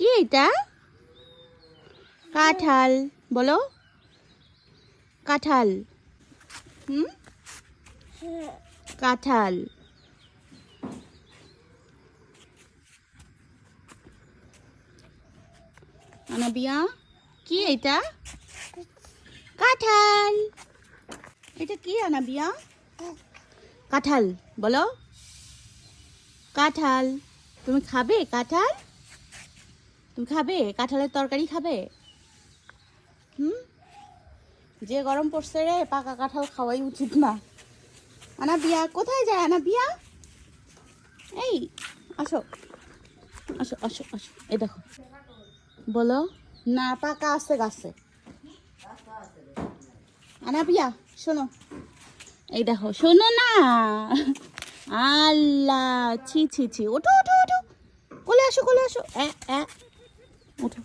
কি এটা? কাঁঠাল, বলো। কাঁঠাল। হুম? কাঁঠাল। আনাবিয়া, কি এটা? কাঁঠাল। এটা কি আনাবিয়া? কাঁঠাল, বলো। কাঁঠাল। তুমি খাবে কাঁঠাল? খাবে? কাঁঠালের তরকারি খাবে? হুম? যে গরম পড়ছে রে, পাকা কাঁঠাল খাওয়াই উচিত না। আনা বিয়া কোথায় যায় আনা বিয়া এই, আসো। আসো আসো আসো। এই দেখো। বলো, না, পাকা আছে গাছে। আনা বিয়া শোনো। এই দেখো, শোনো না। আল্লাহ, ছি ছি ছি। ওঠো ওঠো ওঠো। কোলে আসো কোলে আসো। এ এ ওঠো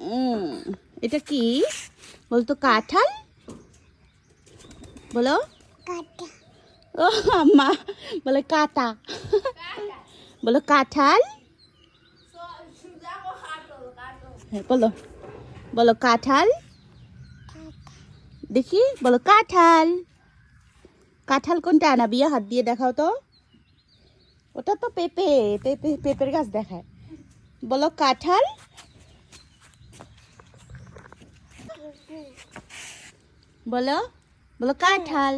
উম, এটা কি? বলতো কাঁঠাল? বলো। ও মা বলে কাটা। বলো কাঁঠাল। হ্যাঁ বলো। বলো কাঁঠাল। দেখি বলো কাঁঠাল। কাঁঠাল কোনটা আনাবিয়া হাত দিয়ে দেখাও তো। ওটা তো পেঁপে পেঁপে পেঁপের গাছ দেখায়। বলো কাঁঠাল। বলো বলো কাঁঠাল।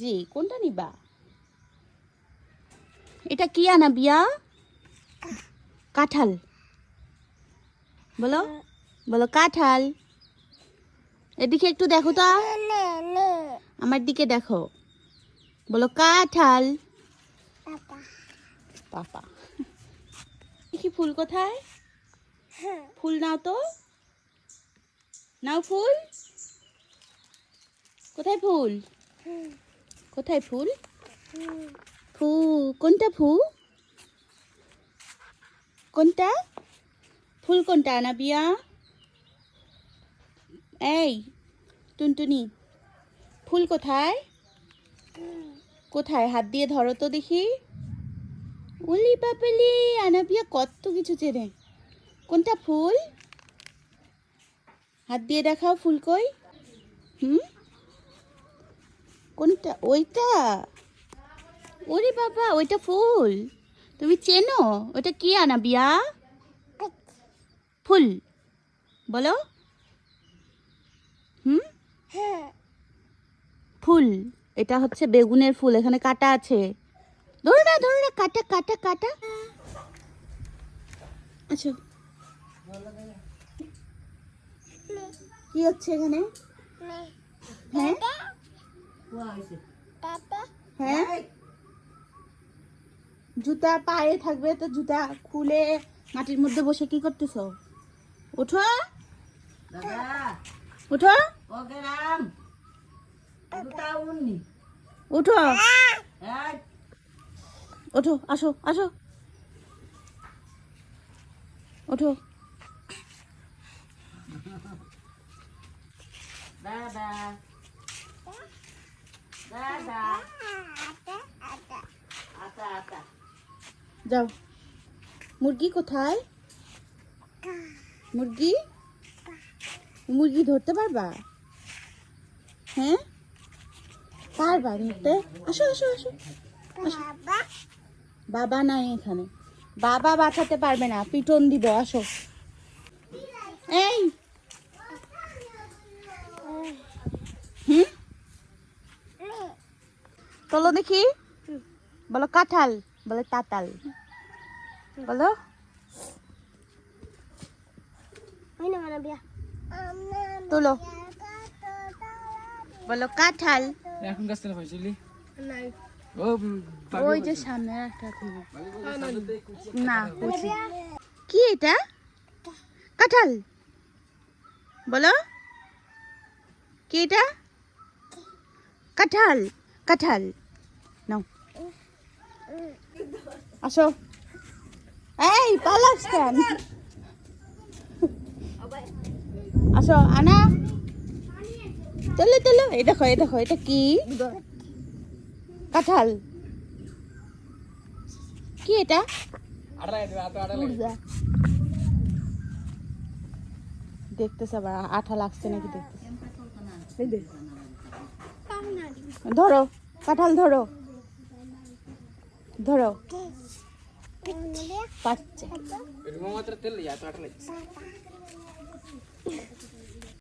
জি কোনটা নিবা? এটা কি আনা বিয়া? কাঁঠাল। বলো বলো কাঁঠাল। এদিকে একটু দেখো তো। আমার দিকে দেখো। বলো কাঁঠাল। পাপা। দেখি ফুল কোথায়? ফুল নাও তো। নাও ফুল। কোথায় ফুল? কোথায় ফুল? ফু, কোনটা ফু? কোনটা? ফুল কোনটা, আনাবিয়া? এই, টুনটুনি, ফুল কোথায়? কোথায়? হাত দিয়ে ধরো তো দেখি। উলি পাপলি, আনাবিয়া কত কিছু চেনে। কোনটা ফুল? হাত দিয়ে দেখাও ফুলকই। হুম? কোনটা? ওইটা? ওরে বাবা ওইটা ফুল। তুমি চেনো? ওইটা কি আনাবিয়া ফুল। বলো। হুম? ফুল। এটা হচ্ছে বেগুনের ফুল এখানে কাটা আছে। ধরো না ধরো না কাটা কাটা কাটা। আচ্ছা। কি হচ্ছে এখানে? হ্যাঁ? হ্যাঁ? জুতা পায়ে থাকবে তো জুতা খুলে মাটির মধ্যে বসে কি করতেছো? ওঠো। ওঠো। ওঠো। ওঠো আসো আসো। ওঠো। যাও। মুরগি কোথায়? মুরগি? মুরগি ধরতে পারবা? হ্যাঁ? পারবা ধরতে? আসো আসো আসো। বাবা নাই এখানে। বাবা বাঁচাতে পারবে না। পিটন দিব, আসো। এই! হুম চলো দেখি। বলো কাঁঠাল বলে তাতাল। বলো। তোলো। বলো কাঁঠাল। এখন গাছ থেকে পাইছিলি ওই যে সামনে একটা না কি এটা? কাঁঠাল। বলো। কি এটা? কাঁঠাল কাঁঠাল। নাও। আসো। এই, পালাস কেন? আসো, আনা। চলো চলো এই দেখো এই দেখো, এটা কি? কাঁঠাল। কি এটা? দেখতেছে আবার, আঠা লাগছে নাকি দেখতেছে। ধরো কাঁঠাল ধরো ধরো পাচ্ছে